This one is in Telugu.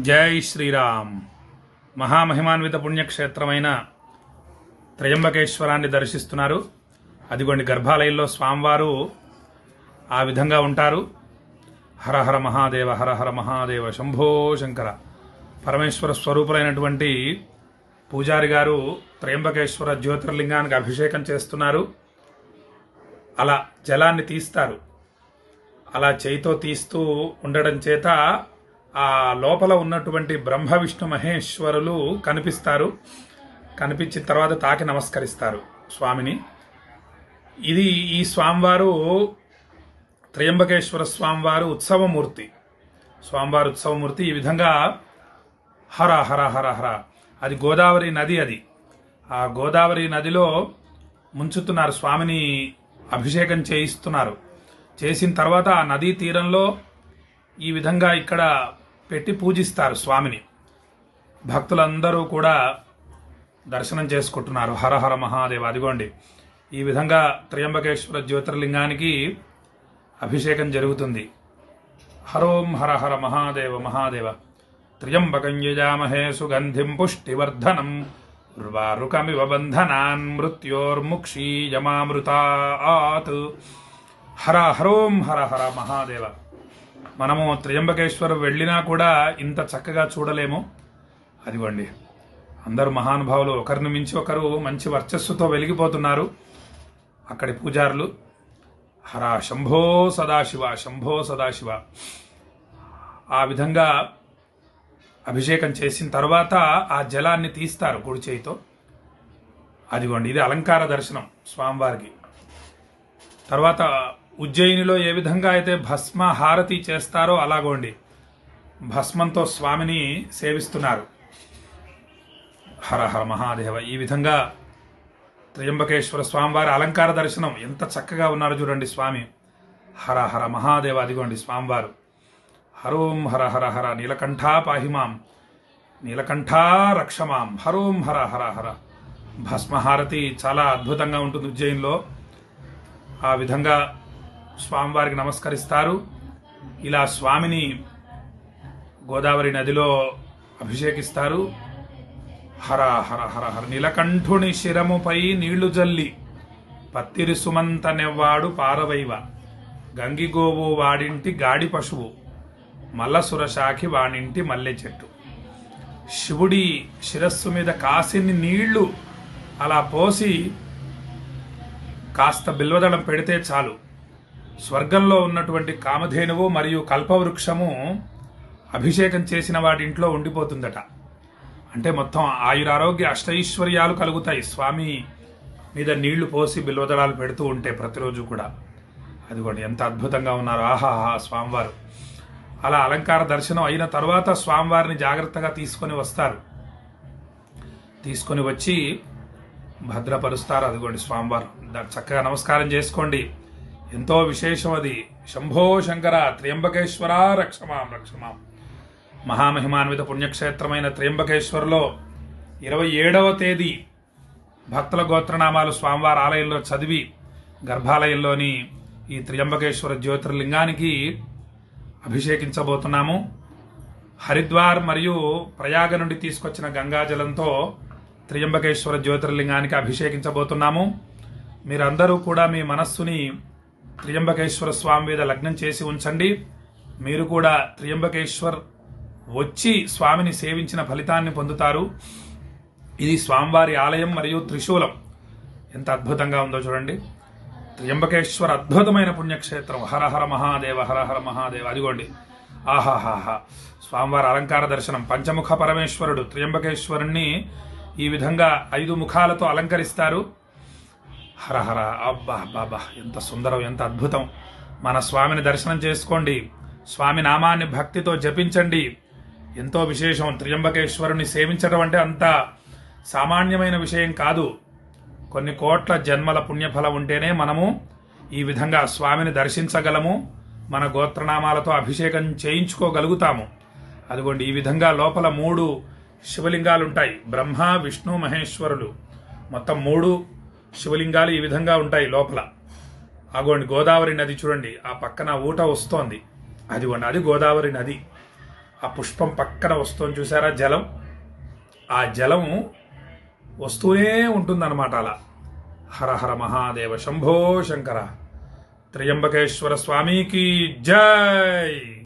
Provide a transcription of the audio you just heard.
జై శ్రీరామ్. మహామహిమాన్విత పుణ్యక్షేత్రమైన త్రయంబకేశ్వరాన్ని దర్శిస్తున్నారు. అదిగోండి గర్భాలయంలో స్వామివారు ఆ విధంగా ఉంటారు. హరహర మహాదేవ హరహర మహాదేవ శంభో శంకర. పరమేశ్వర స్వరూపులైనటువంటి పూజారి గారు త్రయంబకేశ్వర జ్యోతిర్లింగానికి అభిషేకం చేస్తున్నారు. అలా జలాన్ని తీస్తారు. అలా చేయితో తీస్తూ ఉండడం చేత ఆ లోపల ఉన్నటువంటి బ్రహ్మ విష్ణు మహేశ్వరులు కనిపిస్తారు. కనిపించిన తర్వాత తాకి నమస్కరిస్తారు స్వామిని. ఇది ఈ స్వామివారు త్రయంబకేశ్వర స్వామివారు ఉత్సవమూర్తి. స్వామివారు ఉత్సవమూర్తి ఈ విధంగా హర హర హర హర. అది గోదావరి నది అది. ఆ గోదావరి నదిలో ముంచుతున్నారు స్వామిని అభిషేకం చేయిస్తున్నారు. చేసిన తర్వాత ఆ నదీ తీరంలో ఈ విధంగా ఇక్కడ పెట్టి పూజిస్తారు స్వామిని. భక్తులందరూ కూడా దర్శనం చేసుకుంటున్నారు. హరహర మహాదేవ. అదిగోండి ఈ విధంగా త్రయంబకేశ్వర జ్యోతిర్లింగానికి అభిషేకం జరుగుతుంది. హరోం హర హర మహాదేవ మహాదేవ. త్ర్యంబకం యజామహే సుగంధిం పుష్టివర్ధనం. ఉర్వారుకమివ బంధనాన్ మృత్యోర్ముక్షీయమామృతాత్. హర హరోం హర హర మహాదేవ. మనము త్రయంబకేశ్వర్ వెళ్ళినా కూడా ఇంత చక్కగా చూడలేము. అదిగోండి. అందరు మహానుభావులు ఒకరిని మించి ఒకరు మంచి వర్చస్సుతో వెలిగిపోతున్నారు. అక్కడి పూజారులు హరా శంభో సదాశివ శంభో సదాశివ. ఆ విధంగా అభిషేకం చేసిన తర్వాత ఆ జలాన్ని తీస్తారు కుడి చేయితో. అదిగోండి ఇది అలంకార దర్శనం స్వామివారికి. తర్వాత ఉజ్జయినిలో ఏ విధంగా అయితే భస్మ హారతి చేస్తారో అలాగోండి. భస్మంతో స్వామిని సేవిస్తున్నారు. హర హర మహాదేవ ఈ విధంగా త్రయంబకేశ్వర స్వామివారి అలంకార దర్శనం ఎంత చక్కగా ఉన్నారో చూడండి స్వామి. హర హర మహాదేవ అదిగోండి స్వామివారు. హరోం హర హర హర నీలకంఠా పాహిమాం నీలకంఠా రక్షమాం హరోం హర హర హర. భస్మహారతి చాలా అద్భుతంగా ఉంటుంది ఉజ్జయిన్లో. ఆ విధంగా స్వామివారికి నమస్కరిస్తారు. ఇలా స్వామిని గోదావరి నదిలో అభిషేకిస్తారు. హర హర హర హర. నీలకంఠుని శిరముపై నీళ్ళు జల్లి పత్తిరి సుమంత నెవ్వాడు పారవైవ. గంగిగోవు వాడింటి గాడి పశువు మల్లసురశాఖి వాడింటి మల్లె చెట్టు. శివుడి శిరస్సు మీద కాసిని నీళ్ళు అలా పోసి కాస్త బిల్వదళం పెడితే చాలు. స్వర్గంలో ఉన్నటువంటి కామధేనువు మరియు కల్పవృక్షము అభిషేకం చేసిన వాడి ఇంట్లో ఉండిపోతుందట. అంటే మొత్తం ఆయురారోగ్య అష్టైశ్వర్యాలు కలుగుతాయి. స్వామి మీద నీళ్ళు పోసి బిల్వదళాలు పెడుతూ ఉంటే ప్రతిరోజు కూడా. అదిగోండి ఎంత అద్భుతంగా ఉన్నారు. ఆహాహా స్వామివారు. అలా అలంకార దర్శనం అయిన తర్వాత స్వామివారిని జాగ్రత్తగా తీసుకొని వస్తారు. తీసుకొని వచ్చి భద్రపరుస్తారు. అదిగోండి స్వామివారు. చక్కగా నమస్కారం చేసుకోండి. ఎంతో విశేషం అది. శంభో శంకర త్ర్యంబకేశ్వర రక్షమాం రక్షమాం. మహామహిమాన్విత పుణ్యక్షేత్రమైన త్ర్యంబకేశ్వరలో ఇరవై ఏడవ తేదీ భక్తుల గోత్రనామాలు స్వామివారి ఆలయంలో చదివి గర్భాలయంలోని ఈ త్ర్యంబకేశ్వర జ్యోతిర్లింగానికి అభిషేకించబోతున్నాము. హరిద్వార్ మరియు ప్రయాగ నుండి తీసుకొచ్చిన గంగాజలంతో త్రియంబకేశ్వర జ్యోతిర్లింగానికి అభిషేకించబోతున్నాము. మీరందరూ కూడా మీ మనస్సుని త్రియంబకేశ్వర స్వామి మీద లగ్నం చేసి ఉంచండి. మీరు కూడా త్రియంబకేశ్వర్ వచ్చి స్వామిని సేవించిన ఫలితాన్ని పొందుతారు. ఇది స్వామివారి ఆలయం మరియు త్రిశూలం. ఎంత అద్భుతంగా ఉందో చూడండి. త్రియంబకేశ్వర అద్భుతమైన పుణ్యక్షేత్రం. హరహర మహాదేవ హరహర మహాదేవ. అదిగోండి. ఆహాహాహా. స్వామివారి అలంకార దర్శనం. పంచముఖ పరమేశ్వరుడు త్రియంబకేశ్వరుణ్ణి ఈ విధంగా ఐదు ముఖాలతో అలంకరిస్తారు. హరహర అబ్బా బాబా ఎంత సుందరం ఎంత అద్భుతం. మన స్వామిని దర్శనం చేసుకోండి. స్వామి నామాన్ని భక్తితో జపించండి. ఎంతో విశేషం త్రియంబకేశ్వరుని సేవించడం అంటే అంత సామాన్యమైన విషయం కాదు. కొన్ని కోట్ల జన్మల పుణ్యఫలం ఉంటేనే మనము ఈ విధంగా స్వామిని దర్శించగలము. మన గోత్రనామాలతో అభిషేకం చేయించుకోగలుగుతాము. అదిగోండి ఈ విధంగా లోపల మూడు శివలింగాలుంటాయి. బ్రహ్మ విష్ణు మహేశ్వరులు. మొత్తం మూడు శివలింగాలు ఈ విధంగా ఉంటాయి లోపల. అగోండి గోదావరి నది చూడండి ఆ పక్కన ఊట వస్తోంది. అదిగోండి అది గోదావరి నది. ఆ పుష్పం పక్కన వస్తుంది చూసారా జలం? ఆ జలం వస్తూనే ఉంటుందన్నమాట అలా. హర హర మహాదేవ శంభో శంకర. త్రియంబకేశ్వర స్వామికి జై!